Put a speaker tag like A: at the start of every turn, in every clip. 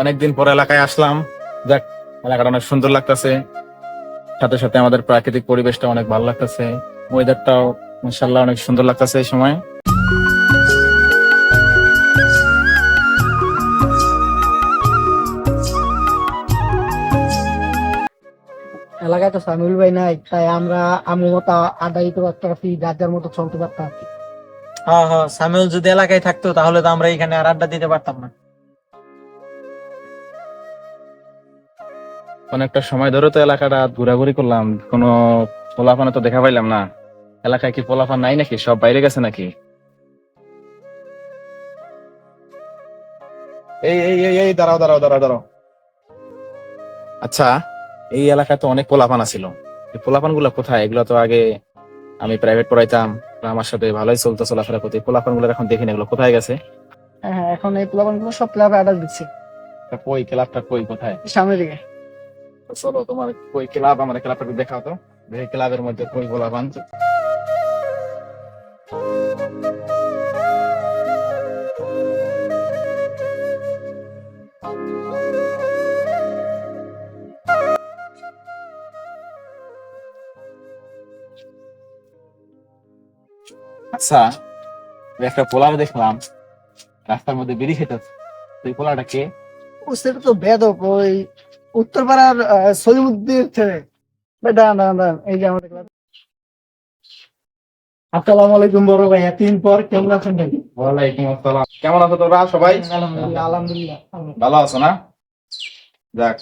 A: অনেকদিন পর এলাকায় আসলাম। যাক এলাকাটা অনেক সুন্দর লাগতেছে। সাথে সাথে আমাদের প্রাকৃতিক পরিবেশটা অনেক ভালো লাগতেছে। ওয়েদারটাও ইনশাল্লাহ অনেক সুন্দর লাগতেছে এই সময়।
B: এলাকায় তো সামিউল ভাই নাই তাই আমরা আমার মতো আড্ডা দিতে পারতাম যার যার মতো চলতে পারতাম।
C: হ্যাঁ হ্যাঁ সামিউল যদি এলাকায় থাকতো তাহলে তো আমরা এখানে আর আড্ডা দিতে পারতাম না।
A: অনেকটা সময় ধরে তো এলাকাটা ঘোরাঘুরি করলাম কোনো পোলাপানে তো দেখা পাইলাম না। এলাকায় কি পোলাপান নাই নাকি? সব বাইরে গেছে নাকি? এই এই এই এই দাঁড়াও দাঁড়াও দাঁড়াও দাঁড়াও। আচ্ছা এই এলাকায় তো অনেক পোলাপান ছিল এই পোলাপানগুলো কোথায়? এগুলো তো আগে আমি প্রাইভেট পড়াইতাম আমার সাথে ভালোই চলতো চলাফেরা করতে। পোলাপানগুলো এখন দেখিনি এগুলো কোথায় গেছে?
B: হ্যাঁ হ্যাঁ, এখন এই প্লাবনগুলো সব ক্লাবে আড্ডা দিচ্ছে।
A: তা কই ক্লাবটা কই কোথায়?
B: সামনের দিকে।
A: চলো তোমার কই ক্লাব আমার ক্লাবটা দেখাও তো। দেখি ক্লাবের মধ্যে কই পোলাপান আচ্ছা একটা পোলার দেখলাম। রাস্তার মধ্যে বিড়ি খেতেছে তুই পোলাটা কে?
B: ও, সেটা তো বেদক, ওই উত্তরপাড়ার সলিমুদ্দিন ছেলে। দাঁড়ান দাঁড়ান দাঁড়ান এই যে আমাদের আসসালামু আলাইকুম বড় ভাই এতদিন পর কেমন আছেন ভাই?
A: ওয়ালাইকুম আসসালাম। কেমন আছো তোমরা? সবাই?
B: আলহামদুলিল্লাহ আলহামদুলিল্লাহ
A: ভালো। আছো না? যাক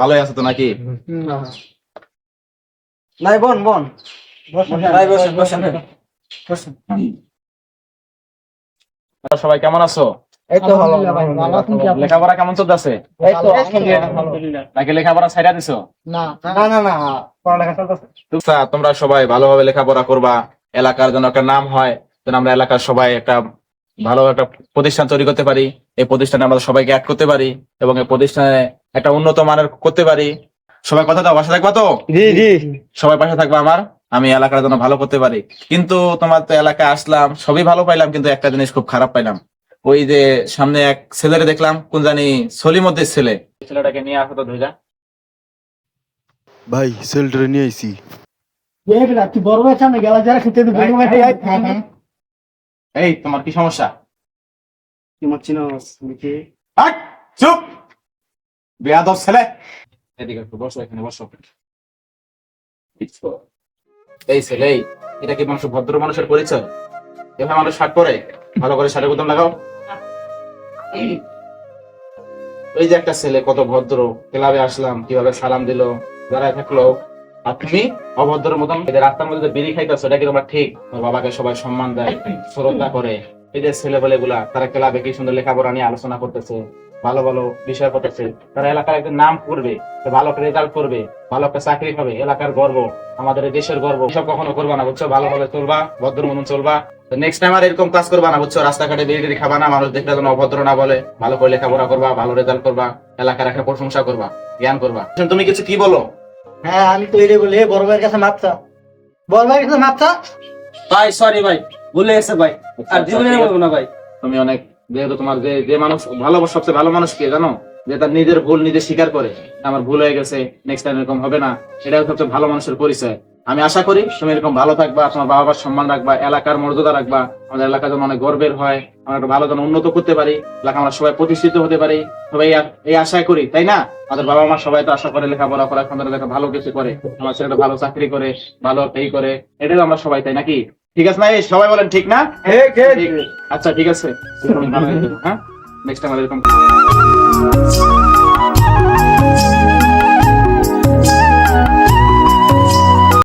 A: ভালোই আছো তো নাকি?
C: নাই বোন বোন।
A: সবাই কেমন আছো?
C: এই তো ভালো?
A: লেখাপড়া কেমন চলতেছে?
C: এই তো
A: নাকি লেখাপড়া ছাইড়া দিছো?
B: না। না না না পড়ালেখা চলতেছে।
A: তোমরা সবাই ভালোভাবে লেখাপড়া করবা এলাকার জন্য একটা নাম হয় যেন আমরা এলাকার সবাই একটা ভালো একটা প্রতিষ্ঠান তৈরি করতে পারি এই প্রতিষ্ঠানে আমরা সবাইকে অ্যাড করতে পারি এবং এই প্রতিষ্ঠানে একটা উন্নত মানের করতে পারি। সবাই কথা দাও বাসা থাকবা তো?
C: জি জি।
A: সবাই পাশে থাকবে আমার? আমি এলাকার জন্য ভালো করতে পারি। কিন্তু তোমার তো এলাকায় আসলাম সবই ভালো পাইলাম কিন্তু একটা জিনিস খুব খারাপ পাইলাম। ওই যে সামনে এক ছেলেরে দেখলাম কোন জানি সলিমদ্দের ছেলে। ছেলেটাকে নিয়ে আসো তো ধুইলা
D: ভাই সেলটারে নিয়ে আইছি।
A: এই তোমার কি সমস্যা?
B: তোমার
A: হাট, চুপ! বেয়াদব ছেলে। এদিকে একটু বসো এখানে বসো। এই ছেলে এই, এটা কি মানুষ ভদ্র মানুষের পরিচয়? এভাবে মানুষ শার্ট পরে ভালো করে শার্টের বোতাম লাগাও। ওই যে একটা ছেলে, কত ভদ্র। ক্লাবে আসলাম, কীভাবে সালাম দিল যারা থাকল। আর তুমি অভদ্র মতন রাস্তার মধ্যে বিড়ি খাইতেছো, এটা কি তোমার ঠিক? বাবাকে সবাই সম্মান দেয়, শ্রদ্ধা করে। এই যে ছেলে বলে গুলা তারা ক্লাবে কি সুন্দর লেখাপড়া নিয়ে আলোচনা করতেছে। ভালো ভালো বিষয় করতেছে তারা এলাকার একটা নাম করবে ভালো একটা রেজাল্ট করবে ভালো একটা চাকরি হবে এলাকার গর্ব আমাদের দেশের গর্ব। এসব কখনো করবা না বুঝছ? ভালোভাবে চলবা ভদ্র মতন চলবা। নেক্সট টাইম আর এরকম কাজ করবা না বুঝছ? রাস্তাঘাটে বেরিয়ে খাবা না মানুষ দেখলে যেন অভদ্র না বলে। ভালো করে লেখাপড়া করবা ভালো রেজাল্ট করবা এলাকার একটা প্রশংসা করবা জ্ঞান করবা। তুমি কিছু কি বলো?
B: হ্যাঁ আমি তো বলি বড় ভাইয়ের কাছে মাপছা বড় ভাইয়ের কাছে মাপছা
C: ভাই সরি ভাই ভুলে গেছে ভাই। আর জীবনে বলব না ভাই।
A: তুমি অনেক যেহেতু তোমার যে যে মানুষ ভালো, সবচেয়ে ভালো মানুষ কে জানো? যে তার নিজের ভুল নিজে স্বীকার করে আমার ভুল হয়ে গেছে নেক্সট টাইম এরকম হবে না, এটাই সবচেয়ে ভালো মানুষের পরিচয়। আমি আশা করি তুমি এরকম ভালো থাকবা, তোমার বাবা মার সম্মান রাখবা, এলাকার মর্যাদা রাখবা, আমাদের এলাকা যেন অনেক গর্বের হয়, আমরা একটা ভালো যেন উন্নত করতে পারি এলাকা আমরা সবাই প্রতিষ্ঠিত হতে পারি। সবাই এই- এই আশায় করি, তাই না? আমাদের বাবা মা সবাই তো আশা করে লেখাপড়া করা, এখন ভালো কিছু করে আমার ছেলেটা ভালো চাকরি করে, ভালো একটা ই করে, এটাই আমরা সবাই, তাই নাকি? ঠিক আছে না এই সবাই বলেন ঠিক না? ঠিক। আচ্ছা ঠিক আছে। হ্যাঁ? নেক্সট টাইম এরকম